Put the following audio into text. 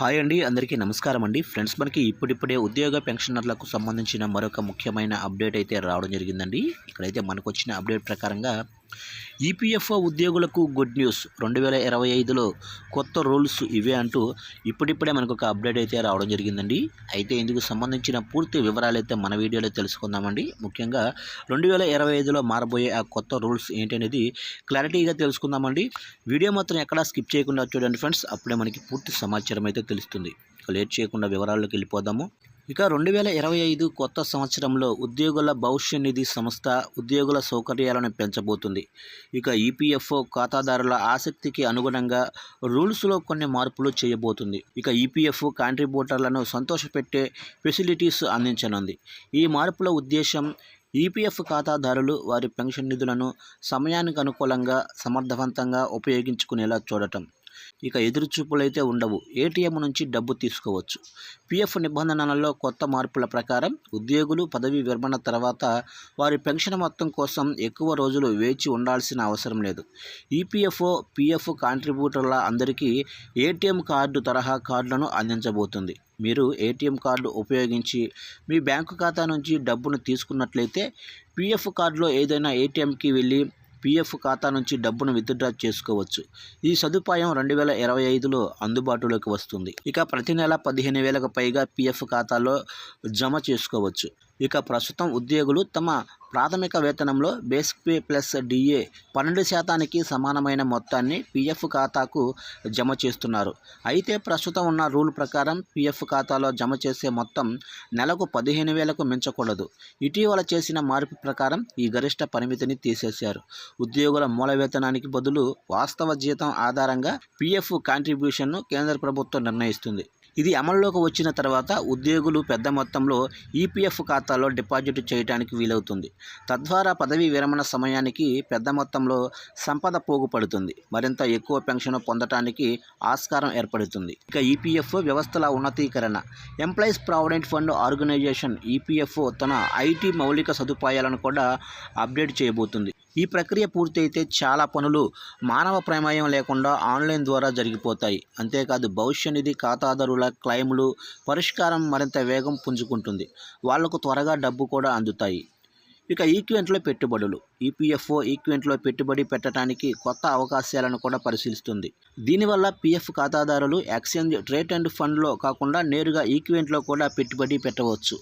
Hi అండి అందరికీ నమస్కారం అండి. ఫ్రెండ్స్ మనకి ఇప్పుడిప్పుడే ఉద్యోగ పెన్షనర్లకు సంబంధించిన మరొక ముఖ్యమైన అప్డేట్ అయితే రావడం జరిగిందండి. ఇక్కడైతే మనకు వచ్చిన అప్డేట్ ప్రకారంగా ఈపీఎఫ్ఓ ఉద్యోగులకు గుడ్ న్యూస్. రెండు వేల ఇరవై ఐదులో కొత్త రూల్స్ ఇవే అంటూ ఇప్పుడిప్పుడే మనకు ఒక అప్డేట్ అయితే రావడం జరిగిందండి. అయితే ఇందుకు సంబంధించిన పూర్తి వివరాలు అయితే మన వీడియోలో తెలుసుకుందామండి. ముఖ్యంగా రెండు వేల ఇరవై ఐదులో మారబోయే ఆ కొత్త రూల్స్ ఏంటనేది క్లారిటీగా తెలుసుకుందామండి. వీడియో మాత్రం ఎక్కడా స్కిప్ చేయకుండా చూడండి ఫ్రెండ్స్. అప్పుడే మనకి పూర్తి సమాచారం అయితే తెలుస్తుంది. లేట్ చేయకుండా వివరాల్లోకి వెళ్ళిపోదాము. ఇక రెండు వేల ఇరవై ఐదు కొత్త సంవత్సరంలో ఉద్యోగుల భవిష్య నిధి సంస్థ ఉద్యోగుల సౌకర్యాలను పెంచబోతుంది. ఇక ఈపీఎఫ్ఓ ఖాతాదారుల ఆసక్తికి అనుగుణంగా రూల్స్లో కొన్ని మార్పులు చేయబోతుంది. ఇక ఈపీఎఫ్ఓ కాంట్రిబ్యూటర్లను సంతోషపెట్టే ఫెసిలిటీస్ అందించనుంది. ఈ మార్పుల ఉద్దేశం ఈపీఎఫ్ ఖాతాదారులు వారి పెన్షన్ నిధులను సమయానికి అనుకూలంగా సమర్థవంతంగా ఉపయోగించుకునేలా చూడటం. ఇక ఎదురుచూపులైతే ఉండవు. ఏటీఎం నుంచి డబ్బు తీసుకోవచ్చు. పిఎఫ్ నిబంధనలలో కొత్త మార్పుల ప్రకారం ఉద్యోగులు పదవి విరమణ తర్వాత వారి పెన్షన్ మొత్తం కోసం ఎక్కువ రోజులు వేచి ఉండాల్సిన అవసరం లేదు. ఈపీఎఫ్ఓ పిఎఫ్ కాంట్రిబ్యూటర్ల అందరికీ ఏటీఎం కార్డు తరహా కార్డులను అందించబోతుంది. మీరు ఏటీఎం కార్డు ఉపయోగించి మీ బ్యాంకు ఖాతా నుంచి డబ్బును తీసుకున్నట్లయితే పిఎఫ్ కార్డులో ఏదైనా ఏటీఎంకి వెళ్ళి పిఎఫ్ ఖాతా నుంచి డబ్బును విత్డ్రా చేసుకోవచ్చు. ఈ సదుపాయం రెండు వేల ఇరవై ఐదులో అందుబాటులోకి వస్తుంది. ఇక ప్రతి నెల పదిహేను వేలకు పైగా పిఎఫ్ ఖాతాలో జమ చేసుకోవచ్చు. ఇక ప్రస్తుతం ఉద్యోగులు తమ ప్రాథమిక వేతనంలో బేసిక్ పే ప్లస్ డిఏ పన్నెండు శాతానికి సమానమైన మొత్తాన్ని పిఎఫ్ ఖాతాకు జమ చేస్తున్నారు. అయితే ప్రస్తుతం ఉన్న రూల్ ప్రకారం పిఎఫ్ ఖాతాలో జమ చేసే మొత్తం నెలకు పదిహేను వేలకు మించకూడదు. ఇటీవల చేసిన మార్పు ప్రకారం ఈ గరిష్ట పరిమితిని తీసేశారు. ఉద్యోగుల మూల వేతనానికి బదులు వాస్తవ జీతం ఆధారంగా పిఎఫ్ కాంట్రిబ్యూషన్ను కేంద్ర ప్రభుత్వం నిర్ణయిస్తుంది. ఇది అమల్లోకి వచ్చిన తర్వాత ఉద్యోగులు పెద్ద మొత్తంలో ఈపీఎఫ్ ఖాతాలో డిపాజిట్ చేయడానికి వీలవుతుంది. తద్వారా పదవీ విరమణ సమయానికి పెద్ద మొత్తంలో సంపద పోగుపడుతుంది. మరింత ఎక్కువ పెన్షన్ పొందటానికి ఆస్కారం ఏర్పడుతుంది. ఇక ఈపీఎఫ్ వ్యవస్థల ఉన్నతీకరణ. Employees provident fund organisation EPFO తన ఐటీ మౌలిక సదుపాయాలను కూడా అప్డేట్ చేయబోతుంది. ఈ ప్రక్రియ పూర్తయితే చాలా పనులు మానవ ప్రమేయం లేకుండా ఆన్లైన్ ద్వారా జరిగిపోతాయి. అంతేకాదు భవిష్య నిధి ఖాతాదారుల క్లైములు పరిష్కారం మరింత వేగం పుంజుకుంటుంది. వాళ్ళకు త్వరగా డబ్బు కూడా అందుతాయి. ఇక ఈక్వెంట్లో పెట్టుబడులు. ఈపీఎఫ్ఓ ఈక్వెంట్లో పెట్టుబడి పెట్టడానికి కొత్త అవకాశాలను కూడా పరిశీలిస్తుంది. దీనివల్ల పీఎఫ్ ఖాతాదారులు ఎక్స్చేంజ్ ట్రేట్ అండ్ ఫండ్లో కాకుండా నేరుగా ఈక్వెంట్లో కూడా పెట్టుబడి పెట్టవచ్చు.